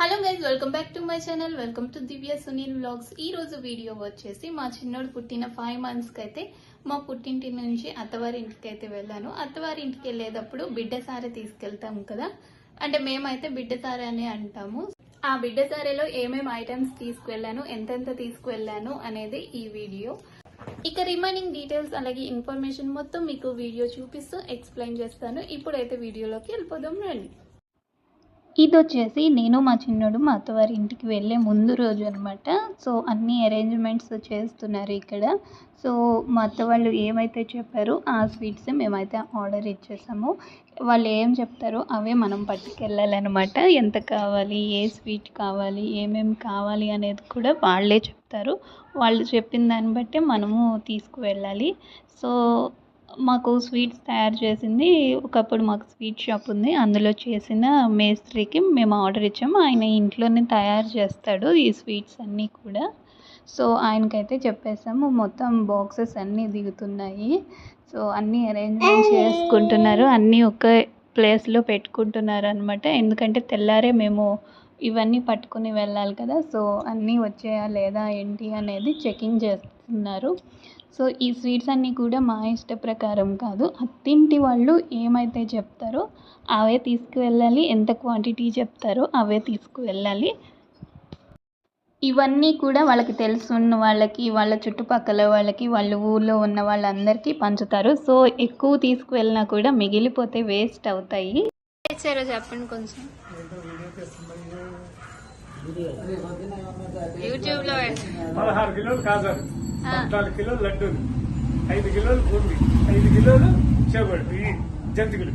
Hello guys welcome back to my channel. Welcome to Divya Sunil vlogs ఈ రోజు video వచ్చేసి మా చిన్నోడు పుట్టిన ఫైవ్ మంత్స్కి అయితే మా పుట్టింటి నుంచి అత్తవారి ఇంటికి అయితే వెళ్ళాను. అత్తవారి ఇంటికి వెళ్ళేటప్పుడు బిడ్డ సారీ తీసుకెళ్తాం కదా. అంటే మేమైతే బిడ్డ సారీ అని అంటాము. ఆ బిడ్డ సారీలో ఏమేమి ఐటమ్స్ తీసుకువెళ్ళాను ఎంతెంత తీసుకువెళ్ళాను అనేది ఈ వీడియో. ఇక రిమైనింగ్ డీటెయిల్స్ అలాగే ఇన్ఫర్మేషన్ మొత్తం మీకు వీడియో చూపిస్తూ ఎక్స్ప్లెయిన్ చేస్తాను. ఇప్పుడైతే వీడియోలోకి వెళ్ళిపోదాం రండి. ఇది వచ్చేసి నేను మా చిన్నోడు మా అత్తవారి ఇంటికి వెళ్ళే ముందు రోజు అనమాట సో అన్ని అరేంజ్మెంట్స్ చేస్తున్నారు ఇక్కడ. సో మా అత్త వాళ్ళు ఏమైతే చెప్పారో ఆ స్వీట్స్ మేమైతే ఆర్డర్ ఇచ్చేసాము. వాళ్ళు ఏం చెప్తారో అవే మనం పట్టుకెళ్ళాలన్నమాట. ఎంత కావాలి ఏ స్వీట్ కావాలి ఏమేమి కావాలి అనేది కూడా వాళ్ళే చెప్తారు. వాళ్ళు చెప్పిన దాన్ని బట్టే మనము తీసుకువెళ్ళాలి. సో మాకు స్వీట్స్ తయారు చేసింది. ఒకప్పుడు మాకు స్వీట్ షాప్ ఉంది. అందులో చేసిన మేస్త్రికి మేము ఆర్డర్ ఇచ్చాము. ఆయన ఇంట్లోనే తయారు చేస్తాడు ఈ స్వీట్స్ అన్నీ కూడా. సో ఆయనకైతే చెప్పేసాము మొత్తం బాక్సెస్ అన్నీ దిగుతున్నాయి. సో అన్నీ అరేంజ్మెంట్ చేసుకుంటున్నారు. అన్నీ ఒక ప్లేస్లో పెట్టుకుంటున్నారు అనమాట ఎందుకంటే తెల్లారే మేము ఇవన్నీ పట్టుకుని వెళ్ళాలి కదా. సో అన్నీ వచ్చాయా లేదా ఏంటి అనేది చెకింగ్ చేస్తున్నారు. సో ఈ స్వీట్స్ అన్నీ కూడా మా ఇష్ట ప్రకారం కాదు. అత్తింటి వాళ్ళు ఏమైతే చెప్తారో అవే తీసుకువెళ్ళాలి. ఎంత క్వాంటిటీ చెప్తారో అవే తీసుకువెళ్ళాలి. ఇవన్నీ కూడా వాళ్ళకి తెలుసున్న వాళ్ళకి వాళ్ళ చుట్టుపక్కల వాళ్ళకి వాళ్ళ ఊళ్ళో ఉన్న వాళ్ళందరికీ పంచుతారు. సో ఎక్కువ తీసుకువెళ్ళినా కూడా మిగిలిపోతే వేస్ట్ అవుతాయి. చేశారో చెప్పండి కొంచెం. యూట్యూబ్లో పదహారు కిలోలు కాజాలు పద్నాలుగు కిలోలు లడ్డూలు. ఐదు కిలోలు బూంది. ఐదు కిలోలు చేపడు ఈ జంతికలు.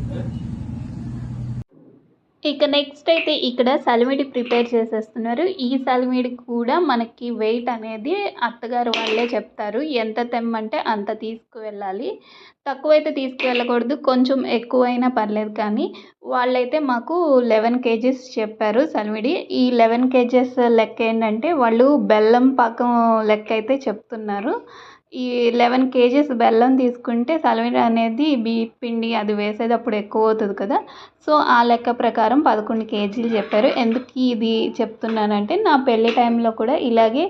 ఇక నెక్స్ట్ అయితే ఇక్కడ సలిమిడి ప్రిపేర్ చేసేస్తున్నారు. ఈ సలిమిడి కూడా మనకి వెయిట్ అనేది అత్తగారు వాళ్ళే చెప్తారు. ఎంత తెమ్మంటే అంత తీసుకువెళ్ళాలి. తక్కువైతే తీసుకువెళ్ళకూడదు. కొంచెం ఎక్కువైనా పర్లేదు కానీ వాళ్ళైతే మాకు లెవెన్ కేజీస్ చెప్పారు సలిమిడి ఈ లెవెన్ కేజెస్ లెక్క ఏంటంటే వాళ్ళు బెల్లం పాకం లెక్క అయితే చెప్తున్నారు. ఈ లెవెన్ కేజెస్ బెల్లం తీసుకుంటే సలివిడి అనేది బియ్య పిండి అది వేసేటప్పుడు ఎక్కువ అవుతుంది కదా. సో ఆ లెక్క ప్రకారం పదకొండు కేజీలు చెప్పారు. ఎందుకు ఇది చెప్తున్నానంటే నా పెళ్ళి టైంలో కూడా ఇలాగే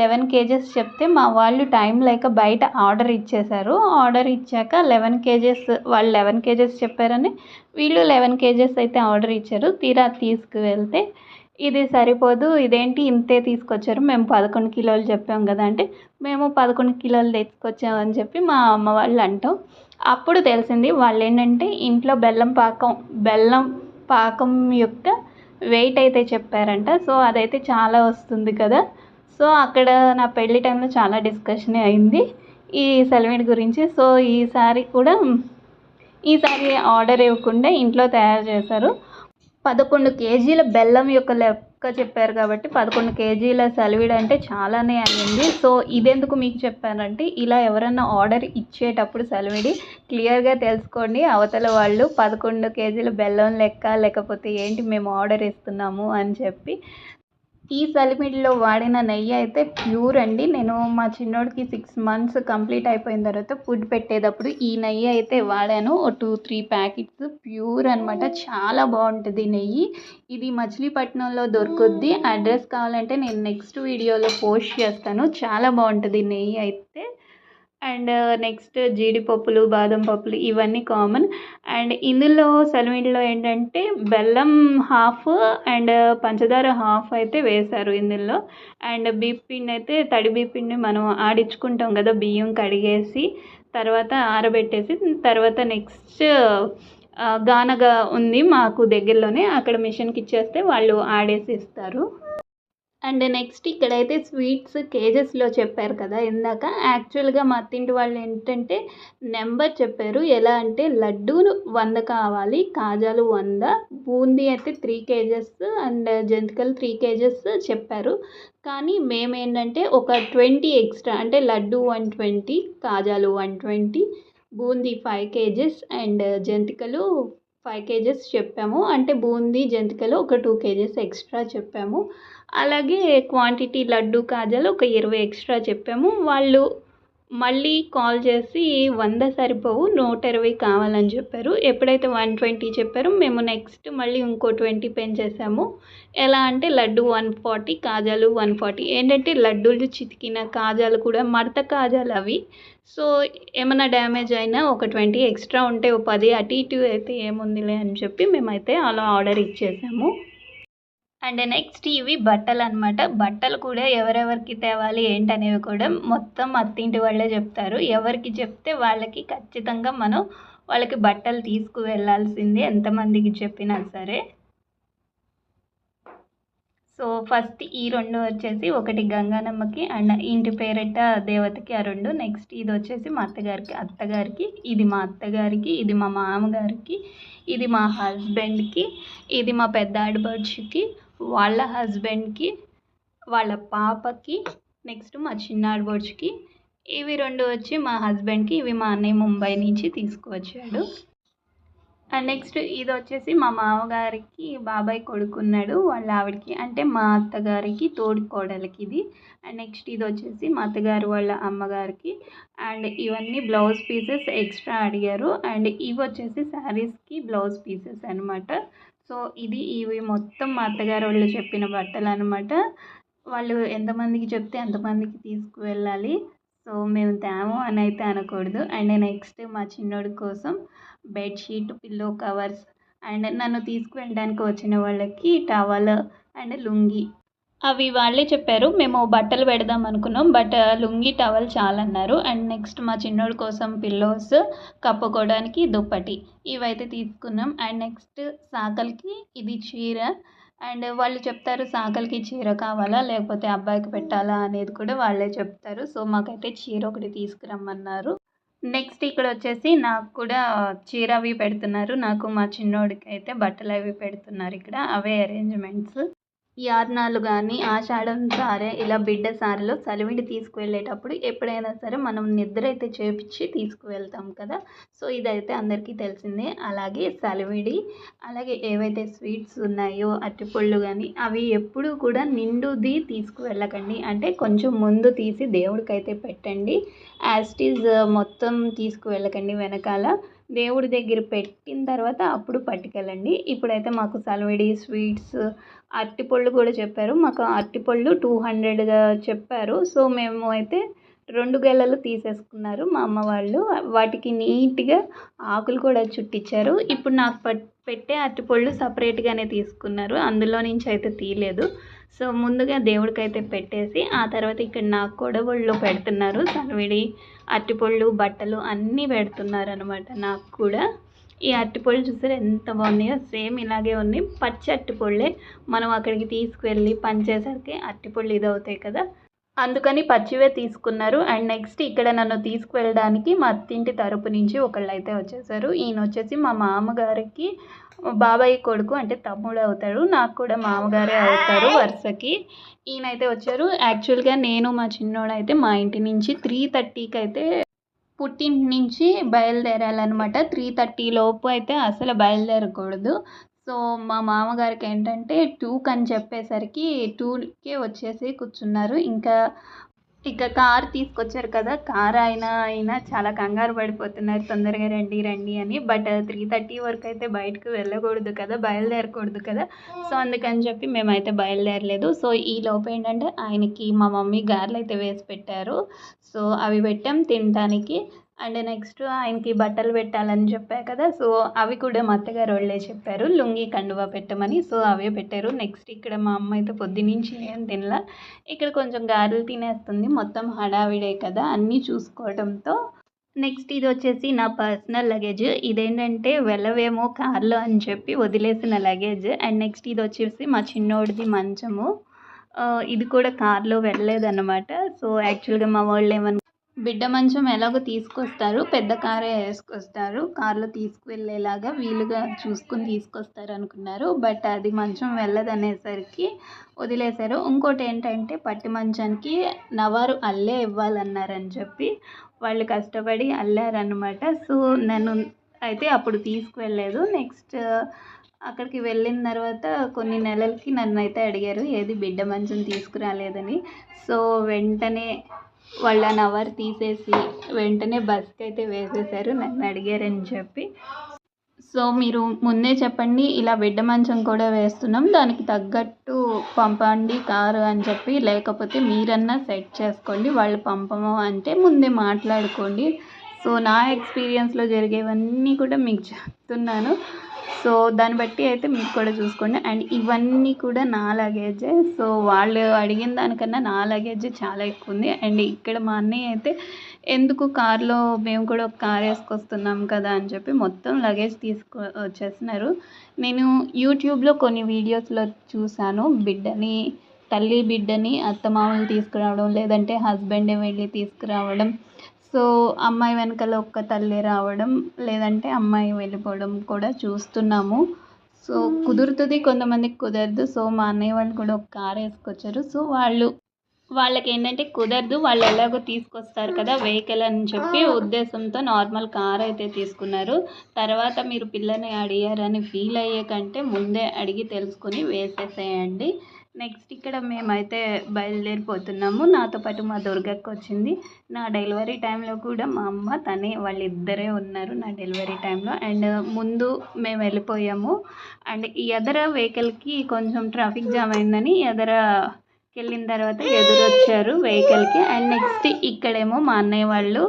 లెవెన్ కేజెస్ చెప్తే మా వాళ్ళు టైం లేక బయట ఆర్డర్ ఇచ్చేశారు. ఆర్డర్ ఇచ్చాక లెవెన్ కేజెస్ వాళ్ళు లెవెన్ కేజెస్ చెప్పారని వీళ్ళు లెవెన్ కేజెస్ అయితే ఆర్డర్ ఇచ్చారు. తీరా తీసుకువెళ్తే ఇది సరిపోదు ఇదేంటి ఇంతే తీసుకొచ్చారు. మేము పదకొండు కిలోలు చెప్పాం కదా అంటే మేము పదకొండు కిలోలు తెచ్చుకొచ్చామని చెప్పి మా అమ్మ వాళ్ళు అంటాం. అప్పుడు తెలిసింది వాళ్ళు ఏంటంటే ఇంట్లో బెల్లం పాకం బెల్లం పాకం యొక్క వెయిట్ అయితే చెప్పారంట. సో అదైతే చాలా వస్తుంది కదా. సో అక్కడ నా పెళ్ళి టైంలో చాలా డిస్కషన్ అయింది ఈ సెలవిడి గురించి. సో ఈసారి కూడా ఈసారి ఆర్డర్ ఇవ్వకుండా ఇంట్లో తయారు చేశారు. పదకొండు కేజీల బెల్లం యొక్క లెక్క చెప్పారు కాబట్టి పదకొండు కేజీల సలివిడి అంటే చాలానే అయ్యింది. సో ఇదెందుకు మీకు చెప్పానంటే ఇలా ఎవరన్నా ఆర్డర్ ఇచ్చేటప్పుడు సలివిడి క్లియర్గా తెలుసుకోండి. అవతల వాళ్ళు పదకొండు కేజీల బెల్లం లెక్క లేకపోతే ఏంటి మేము ఆర్డర్ ఇస్తున్నాము అని చెప్పి ఈ సలిమిడిలో వాడిన నెయ్యి అయితే ప్యూర్ అండి. నేను మా చిన్నోడికి సిక్స్ మంత్స్ కంప్లీట్ అయిపోయిన తర్వాత ఫుడ్ పెట్టేటప్పుడు ఈ నెయ్యి అయితే వాడాను. ఓ టూ త్రీ ప్యాకెట్స్ ప్యూర్ అనమాట చాలా బాగుంటుంది నెయ్యి. ఇది మచిలీపట్నంలో దొరుకుద్ది. అడ్రస్ కావాలంటే నేను నెక్స్ట్ వీడియోలో పోస్ట్ చేస్తాను. చాలా బాగుంటుంది నెయ్యి అయితే. అండ్ uh, నెక్స్ట్ జీడిపప్పులు బాదం పప్పులు ఇవన్నీ కామన్ అండ్ ఇందులో సలిమిడిలో ఏంటంటే బెల్లం హాఫ్ అండ్ uh, పంచదార హాఫ్ అయితే వేశారు ఇందులో. అండ్ బియ్య పిండి అయితే తడి బియ్య పిండి మనం ఆడించుకుంటాం కదా బియ్యం కడిగేసి తర్వాత ఆరబెట్టేసి తర్వాత నెక్స్ట్ uh, గానగా ఉంది మాకు దగ్గరలోనే అక్కడ మిషన్కి ఇచ్చేస్తే వాళ్ళు ఆడేసి ఇస్తారు. అండ్ నెక్స్ట్ ఇక్కడైతే స్వీట్స్ కేజెస్లో చెప్పారు కదా ఇందాక. యాక్చువల్గా మా అత్తింటి వాళ్ళు ఏంటంటే నెంబర్ చెప్పారు. ఎలా అంటే లడ్డూలు వంద కావాలి కాజాలు వంద బూందీ అయితే త్రీ కేజెస్ అండ్ జంతికలు త్రీ కేజెస్ చెప్పారు. కానీ మేమేంటంటే ఒక ట్వంటీ ఎక్స్ట్రా అంటే లడ్డు వన్ ట్వంటీ కాజాలు one twenty boondi five KGs and జంతికలు ఫైవ్ కేజెస్ చెప్పాము. అంటే బూందీ జంతికలు ఒక టూ కేజెస్ ఎక్స్ట్రా చెప్పాము. అలాగే క్వాంటిటీ లడ్డు కాజాలు ఒక ఇరవై ఎక్స్ట్రా చెప్పాము. వాళ్ళు మళ్ళీ కాల్ చేసి వంద సరిపోవు నూట ఇరవై కావాలని చెప్పారు. ఎప్పుడైతే వన్ ట్వంటీ చెప్పారో మేము నెక్స్ట్ మళ్ళీ ఇంకో ట్వంటీ పెంచేసాము. ఎలా అంటే లడ్డు వన్ ఫార్టీ కాజాలు వన్ ఫార్టీ. ఏంటంటే లడ్డూలు చితికిన కాజాలు కూడా మడత కాజాలు అవి. సో ఏమైనా డ్యామేజ్ అయినా ఒక ట్వంటీ ఎక్స్ట్రా ఉంటే ఓ పది అటు ఇటు అయితే ఏముందిలే అని చెప్పి మేమైతే అలా ఆర్డర్ ఇచ్చేసాము. అండ్ నెక్స్ట్ ఇవి బట్టలు అనమాట బట్టలు కూడా ఎవరెవరికి తేవాలి ఏంటనేవి కూడా మొత్తం అత్తింటి వాళ్ళే చెప్తారు. ఎవరికి చెప్తే వాళ్ళకి ఖచ్చితంగా మనం వాళ్ళకి బట్టలు తీసుకువెళ్ళాల్సిందే ఎంతమందికి చెప్పినా సరే. సో ఫస్ట్ ఈ రెండు వచ్చేసి ఒకటి గంగానమ్మకి అండ్ ఇంటి పేరెట్ట దేవతకి ఆ రెండు. నెక్స్ట్ ఇది వచ్చేసి మా అత్తగారికి అత్తగారికి ఇది మా అత్తగారికి ఇది మా మామగారికి ఇది మా హస్బెండ్కి ఇది మా పెద్ద ఆడబడుచుకి వాళ్ళ హస్బెండ్కి వాళ్ళ పాపకి నెక్స్ట్ మా చిన్న ఇవి రెండు వచ్చి మా హస్బెండ్కి ఇవి మా అన్నయ్య ముంబై నుంచి తీసుకువచ్చాడు. అండ్ నెక్స్ట్ ఇది వచ్చేసి మా మామగారికి బాబాయ్ కొడుకున్నాడు. వాళ్ళ ఆవిడకి అంటే మా అత్తగారికి తోడి కోడలికి ఇది అండ్ నెక్స్ట్ ఇది వచ్చేసి మా అత్తగారు వాళ్ళ అమ్మగారికి. అండ్ ఇవన్నీ బ్లౌజ్ పీసెస్ ఎక్స్ట్రా అడిగారు. అండ్ ఇవి వచ్చేసి శారీస్కి బ్లౌజ్ పీసెస్ అనమాట సో ఇది ఇవి మొత్తం మా అత్తగారు వాళ్ళు చెప్పిన బట్టలు అనమాట వాళ్ళు ఎంతమందికి చెప్తే అంతమందికి తీసుకువెళ్ళాలి. సో మేము తేము అని అయితే అనకూడదు. అండ్ నెక్స్ట్ మా చిన్నోడి కోసం బెడ్షీట్ పిల్లో కవర్స్ అండ్ నన్ను తీసుకువెళ్ళడానికి వచ్చిన వాళ్ళకి టవల్ అండ్ లుంగి. అవి వాళ్ళే చెప్పారు. మేము బట్టలు పెడదాం అనుకున్నాం. బట్ లుంగి టవల్ చాలన్నారు. అండ్ నెక్స్ట్ మా చిన్నోడి కోసం పిల్లోస్ కప్పుకోవడానికి దుప్పటి. ఇవైతే తీసుకున్నాం. అండ్ నెక్స్ట్ సాకల్కి ఇది చీర. అండ్ వాళ్ళు చెప్తారు సాకలికి చీర కావాలా లేకపోతే అబ్బాయికి పెట్టాలా అనేది కూడా వాళ్ళే చెప్తారు. సో మాకైతే చీర ఒకటి తీసుకురమ్మన్నారు. నెక్స్ట్ ఇక్కడ వచ్చేసి నాకు కూడా చీర అవి పెడుతున్నారు. నాకు మా చిన్నోడికి అయితే బట్టలు అవి పెడుతున్నారు ఇక్కడ. అవే అరేంజ్మెంట్స్ యార్నాలు కానీ ఆషాఢం సారే ఇలా బిడ్డ సారెలో చలివిడి తీసుకువెళ్ళేటప్పుడు ఎప్పుడైనా సరే మనం నిద్ర అయితే చేపించి తీసుకువెళ్తాం కదా. సో ఇదైతే అందరికీ తెలిసిందే. అలాగే చలివిడి అలాగే ఏవైతే స్వీట్స్ ఉన్నాయో అరటిపళ్ళు కానీ అవి ఎప్పుడూ కూడా నిండుది తీసుకువెళ్ళకండి. అంటే కొంచెం ముందు తీసి దేవుడికైతే పెట్టండి. యాస్టీజ్ మొత్తం తీసుకువెళ్ళకండి వెనకాల. దేవుడి దగ్గర పెట్టిన తర్వాత అప్పుడు పట్టుకెళ్ళండి. ఇప్పుడైతే మాకు సలవిడి స్వీట్స్ అరటిపళ్ళు కూడా చెప్పారు. మాకు అరటిపళ్ళు టూ హండ్రెడ్గా చెప్పారు. సో మేము అయితే రెండు గెలలు తీసేసుకున్నారు మా అమ్మ వాళ్ళు. వాటికి నీట్గా ఆకులు కూడా చుట్టించారు ఇప్పుడు నాకు పట్ పెట్టే అరటిపళ్ళు సపరేట్గానే తీసుకున్నారు. అందులో నుంచి అయితే తీయలేదు. సో ముందుగా దేవుడికైతే పెట్టేసి ఆ తర్వాత ఇక్కడ నాకు కూడా ఒళ్ళో పెడుతున్నారు. సనవిడి అరటిపళ్ళు బట్టలు అన్నీ పెడుతున్నారు అనమాట నాకు కూడా. ఈ అరటిపళ్ళు చూసారు ఎంత బాగున్నాయో సేమ్ ఇలాగే ఉన్నాయి. పచ్చి అరటిపళ్ళే మనం అక్కడికి తీసుకువెళ్ళి పనిచేసరికి అరటిపళ్ళు ఇది అవుతాయి కదా. అందుకని పచ్చివే తీసుకున్నారు. అండ్ నెక్స్ట్ ఇక్కడ నన్ను తీసుకువెళ్ళడానికి మా అత్తింటి తరపు నుంచి ఒకళ్ళు అయితే వచ్చేసారు. ఈయన వచ్చేసి మా మామగారికి బాబాయ్ కొడుకు అంటే తమ్ముడు అవుతాడు. నాకు కూడా మామగారే అవుతారు వరుసకి. ఈయనైతే వచ్చారు. యాక్చువల్గా నేను మా చిన్నోడు అయితే మా ఇంటి నుంచి త్రీ థర్టీకి అయితే పుట్టింటి నుంచి బయలుదేరాలన్నమాట. త్రీ థర్టీ లోపు అయితే అసలు బయలుదేరకూడదు. సో మా మామగారికి ఏంటంటే టూకి అని చెప్పేసరికి టూకే వచ్చేసి కూర్చున్నారు. ఇంకా ఇక కార్ తీసుకొచ్చారు కదా కార్ ఆయన అయినా చాలా కంగారు పడిపోతున్నారు. తొందరగా రండి రండి అని. బట్ త్రీ థర్టీ వరకు అయితే బయటకు వెళ్ళకూడదు కదా బయలుదేరకూడదు కదా. సో అందుకని చెప్పి మేమైతే బయలుదేరలేదు. సో ఈ లోపు ఏంటంటే ఆయనకి మా మమ్మీ గారెలు అయితే వేసి పెట్టారు. సో అవి పెట్టాం తినడానికి అండ్ నెక్స్ట్ ఆయనకి బట్టలు పెట్టాలని చెప్పా కదా సో అవి కూడా మా అత్తగారు వాళ్ళే చెప్పారు. లుంగి కండువా పెట్టమని సో అవే పెట్టారు. నెక్స్ట్ ఇక్కడ మా అమ్మ అయితే పొద్దునుంచి ఏం తినలా. ఇక్కడ కొంచెం గారెలు తినేస్తుంది. మొత్తం హడావిడే కదా అన్నీ చూసుకోవడంతో. నెక్స్ట్ ఇది వచ్చేసి నా పర్సనల్ లగేజ్. ఇదేంటంటే వెళ్ళవేమో కార్లో అని చెప్పి వదిలేసిన లగేజ్. అండ్ నెక్స్ట్ ఇది వచ్చేసి మా చిన్నోడిది మంచము. ఇది కూడా కార్లో వెళ్ళలేదన్నమాట. సో యాక్చువల్గా మా వాళ్ళు ఏమను బిడ్డ మంచం ఎలాగో తీసుకొస్తారు పెద్ద కారే వేసుకొస్తారు కార్లో తీసుకువెళ్ళేలాగా వీలుగా చూసుకుని తీసుకొస్తారు అనుకున్నారు బట్ అది మంచం వెళ్ళదనేసరికి వదిలేశారు. ఇంకోటి ఏంటంటే పట్టి మంచానికి నవారు అల్లే ఇవ్వాలన్నారని చెప్పి వాళ్ళు కష్టపడి అల్లారనమాట సో నన్ను అయితే అప్పుడు తీసుకువెళ్ళలేదు. నెక్స్ట్ అక్కడికి వెళ్ళిన తర్వాత కొన్ని నెలలకి నన్ను అయితే అడిగారు ఏది బిడ్డ మంచం తీసుకురాలేదని. సో వెంటనే వాళ్ళు అన్ అవర్ తీసేసి వెంటనే బస్కి అయితే వేసేసారు. నన్ను అడిగారని చెప్పి. సో మీరు ముందే చెప్పండి ఇలా బిడ్డ మంచం కూడా వేస్తున్నాం దానికి తగ్గట్టు పంపండి కారు అని చెప్పి. లేకపోతే మీరన్నా సెట్ చేసుకోండి వాళ్ళు పంపము అంటే ముందే మాట్లాడుకోండి. సో నా ఎక్స్పీరియన్స్లో జరిగేవన్నీ కూడా మీకు చెప్తున్నాను. సో దాన్ని బట్టి అయితే మీరు కూడా చూసుకోండి. అండ్ ఇవన్నీ కూడా నా లగేజే. సో వాళ్ళు అడిగిన దానికన్నా నా లగేజ్ చాలా ఎక్కువ ఉంది. అండ్ ఇక్కడ మా అన్నయ్య అయితే ఎందుకు కార్లో మేము కూడా ఒక కార్ వేసుకొస్తున్నాం కదా అని చెప్పి మొత్తం లగేజ్ తీసుకు వచ్చేస్తున్నారు నేను యూట్యూబ్లో కొన్ని వీడియోస్లో చూశాను. బిడ్డని తల్లి బిడ్డని అత్తమామలు తీసుకురావడం లేదంటే హస్బెండే వెళ్ళి తీసుకురావడం సో అమ్మాయి వెనకాల ఒక్క తల్లి రావడం లేదంటే అమ్మాయి వెళ్ళిపోవడం కూడా చూస్తున్నాము. సో కుదురుతుంది కొంతమందికి కుదరదు. సో మా అన్నయ్య వాళ్ళు కూడా ఒక కార్ వేసుకొచ్చారు. సో వాళ్ళు వాళ్ళకి ఏంటంటే కుదరదు. వాళ్ళు ఎలాగో తీసుకొస్తారు కదా వెహికల్ అని చెప్పి ఉద్దేశంతో నార్మల్ కార్ అయితే తీసుకున్నారు. తర్వాత మీరు పిల్లని అడిగారని ఫీల్ అయ్యే కంటే ముందే అడిగి తెలుసుకొని వేసేసేయండి. నెక్స్ట్ ఇక్కడ మేమైతే బయలుదేరిపోతున్నాము. నాతో పాటు మా దుర్గక్క వచ్చింది. నా డెలివరీ టైంలో కూడా మా అమ్మ తనే వాళ్ళిద్దరే ఉన్నారు నా డెలివరీ టైంలో. అండ్ ముందు మేము వెళ్ళిపోయాము. అండ్ ఈ ఎదర వెహికల్కి కొంచెం ట్రాఫిక్ జామ్ అయిందని ఎదర వెళ్ళిన తర్వాత ఎదురొచ్చారు వెహికల్కి. అండ్ నెక్స్ట్ ఇక్కడేమో మా అన్నయ్య వాళ్ళు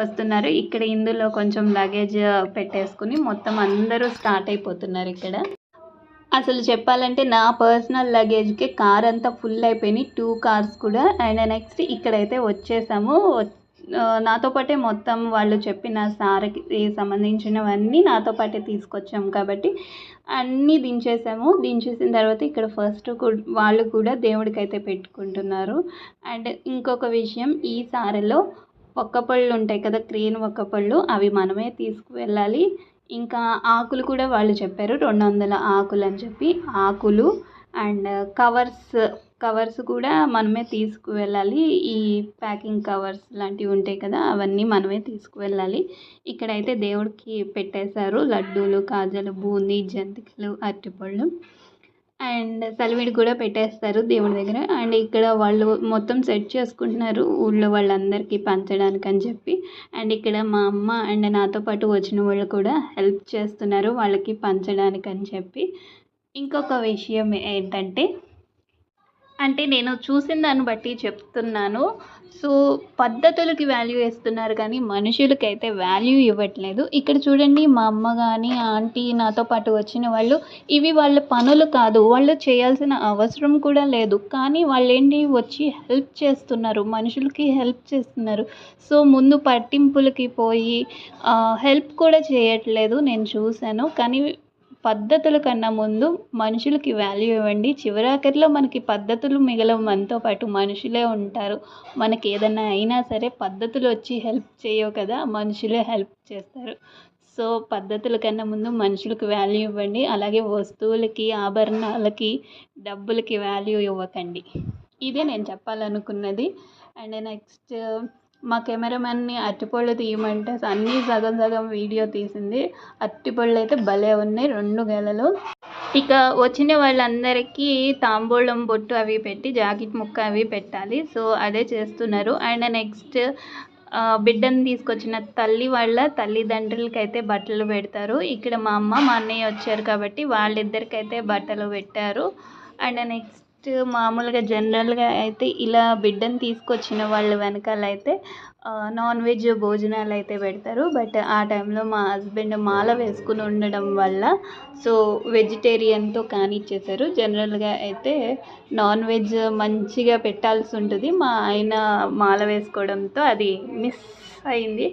వస్తున్నారు. ఇక్కడ ఇందులో కొంచెం లగేజ్ పెట్టేసుకుని మొత్తం అందరూ స్టార్ట్ అయిపోతున్నారు ఇక్కడ. అసలు చెప్పాలంటే నా పర్సనల్ లగేజ్కి కార్ అంతా ఫుల్ అయిపోయినాయి. టూ కార్స్ కూడా. అండ్ నెక్స్ట్ ఇక్కడైతే వచ్చేసాము. నాతో పాటే మొత్తం వాళ్ళు చెప్పిన సార్కి సంబంధించినవన్నీ నాతో పాటే తీసుకొచ్చాం కాబట్టి అన్నీ దించేసాము. దించేసిన తర్వాత ఇక్కడ ఫస్ట్ వాళ్ళు కూడా దేవుడికైతే పెట్టుకుంటున్నారు. అండ్ ఇంకొక విషయం ఈ సారెలో ఒక్కపళ్ళు ఉంటాయి కదా క్రీన్ ఒక్కపళ్ళు అవి మనమే తీసుకువెళ్ళాలి. ఇంకా ఆకులు కూడా వాళ్ళు చెప్పారు రెండు వందల ఆకులు అని చెప్పి. ఆకులు అండ్ కవర్స్ కవర్స్ కూడా మనమే తీసుకువెళ్ళాలి. ఈ ప్యాకింగ్ కవర్స్ లాంటివి ఉంటాయి కదా అవన్నీ మనమే తీసుకువెళ్ళాలి. ఇక్కడైతే దేవుడికి పెట్టేశారు లడ్డూలు కాజలు బూందీ జంతికలు అరటిపళ్ళు. అండ్ సెలవిడి కూడా పెట్టేస్తారు దేవుడి దగ్గర. అండ్ ఇక్కడ వాళ్ళు మొత్తం సెట్ చేసుకుంటున్నారు ఊళ్ళో వాళ్ళందరికీ పంచడానికి అని చెప్పి. అండ్ ఇక్కడ మా అమ్మ అండ్ నాతో పాటు వచ్చిన వాళ్ళు కూడా హెల్ప్ చేస్తున్నారు వాళ్ళకి పంచడానికి అని చెప్పి. ఇంకొక విషయం ఏంటంటే అంటే నేను చూసిన దాన్ని బట్టి చెప్తున్నాను. సో పద్ధతులకి వాల్యూ ఇస్తున్నారు కానీ మనుషులకైతే వాల్యూ ఇవ్వట్లేదు. ఇక్కడ చూడండి మా అమ్మ కానీ ఆంటీ నాతో పాటు వచ్చిన వాళ్ళు ఇవి వాళ్ళ పనులు కాదు. వాళ్ళు చేయాల్సిన అవసరం కూడా లేదు. కానీ వాళ్ళేంటి? వచ్చి హెల్ప్ చేస్తున్నారు. మనుషులకి హెల్ప్ చేస్తున్నారు. సో ముందు పట్టింపులకి పోయి హెల్ప్ కూడా చేయట్లేదు. నేను చూశాను. కానీ పద్ధతుల కన్నా ముందు మనుషులకి వాల్యూ ఇవ్వండి. చివరాఖరిలో మనకి పద్ధతులు మిగలవు. మనతో పాటు మనుషులే ఉంటారు. మనకి ఏదైనా అయినా సరే పద్ధతులు వచ్చి హెల్ప్ చేయవు కదా. మనుషులే హెల్ప్ చేస్తారు. సో పద్ధతుల కన్నా ముందు మనుషులకు వాల్యూ ఇవ్వండి. అలాగే వస్తువులకి ఆభరణాలకి డబ్బులకి వాల్యూ ఇవ్వకండి. ఇదే నేను చెప్పాలనుకున్నది. అండ్ నెక్స్ట్ మా కెమెరామెన్ని అరటిపళ్ళు తీయమంటే అన్నీ సగం సగం వీడియో తీసింది. అరటిపళ్ళు అయితే భలే ఉన్నాయి రెండు గెలలు. ఇక వచ్చిన వాళ్ళందరికీ తాంబూలం బొట్టు అవి పెట్టి జాకెట్ ముక్క అవి పెట్టాలి. సో అదే చేస్తున్నారు. అండ్ నెక్స్ట్ బిడ్డను తీసుకొచ్చిన తల్లి వాళ్ళ తల్లిదండ్రులకి అయితే బట్టలు పెడతారు. ఇక్కడ మా అమ్మ మా అన్నయ్య వచ్చారు కాబట్టి వాళ్ళిద్దరికైతే బట్టలు పెట్టారు. అండ్ నెక్స్ట్ Uh, మామూలుగా జనరల్గా అయితే ఇలా బిడ్డను తీసుకొచ్చిన వాళ్ళ వెనకాల అయితే నాన్ వెజ్ భోజనాలు అయితే పెడతారు. బట్ ఆ టైంలో మా హస్బెండ్ మాల వేసుకుని ఉండడం వల్ల సో వెజిటేరియన్తో కానిచ్చేసారు జనరల్గా అయితే నాన్ వెజ్ మంచిగా పెట్టాల్సి ఉంటుంది. మా ఆయన మాల వేసుకోవడంతో అది మిస్ అయింది.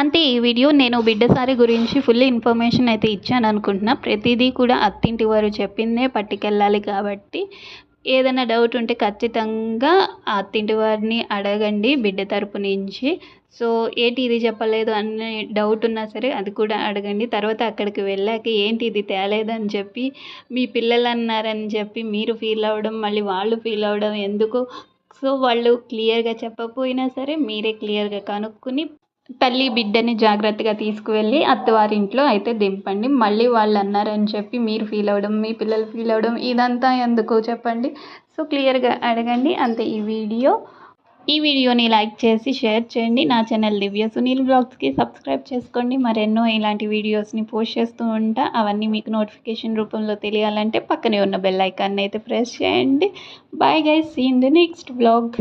అంటే ఈ వీడియో నేను బిడ్డసారి గురించి ఫుల్ ఇన్ఫర్మేషన్ అయితే ఇచ్చాను అనుకుంటున్నా. ప్రతిదీ కూడా అత్తింటి వారు చెప్పిందే పట్టుకెళ్ళాలి కాబట్టి ఏదైనా డౌట్ ఉంటే ఖచ్చితంగా అత్తింటి వారిని అడగండి బిడ్డ తరపు నుంచి. సో ఏంటి ఇది చెప్పలేదు అనే డౌట్ ఉన్నా సరే అది కూడా అడగండి. తర్వాత అక్కడికి వెళ్ళాక ఏంటి ఇది తేలేదని చెప్పి మీ పిల్లలు అన్నారని చెప్పి మీరు ఫీల్ అవ్వడం మళ్ళీ వాళ్ళు ఫీల్ అవ్వడం ఎందుకు? సో వాళ్ళు క్లియర్గా చెప్పకపోయినా సరే మీరే క్లియర్గా కనుక్కొని తల్లి బిడ్డని జాగ్రత్తగా తీసుకువెళ్ళి అత్తవారింట్లో అయితే దింపండి. మళ్ళీ వాళ్ళు అన్నారని చెప్పి మీరు ఫీల్ అవ్వడం మీ పిల్లలు ఫీల్ అవ్వడం ఇదంతా ఎందుకు చెప్పండి. సో క్లియర్గా అడగండి. అంతే ఈ వీడియో. ఈ వీడియోని లైక్ చేసి షేర్ చేయండి. నా ఛానల్ దివ్య సునీల్ బ్లాగ్స్కి సబ్స్క్రైబ్ చేసుకోండి. మరెన్నో ఇలాంటి వీడియోస్ని పోస్ట్ చేస్తూ ఉంటా. అవన్నీ మీకు నోటిఫికేషన్ రూపంలో తెలియాలంటే పక్కనే ఉన్న బెల్ ఐకాన్ని అయితే ప్రెస్ చేయండి. Bye guys seen the next vlog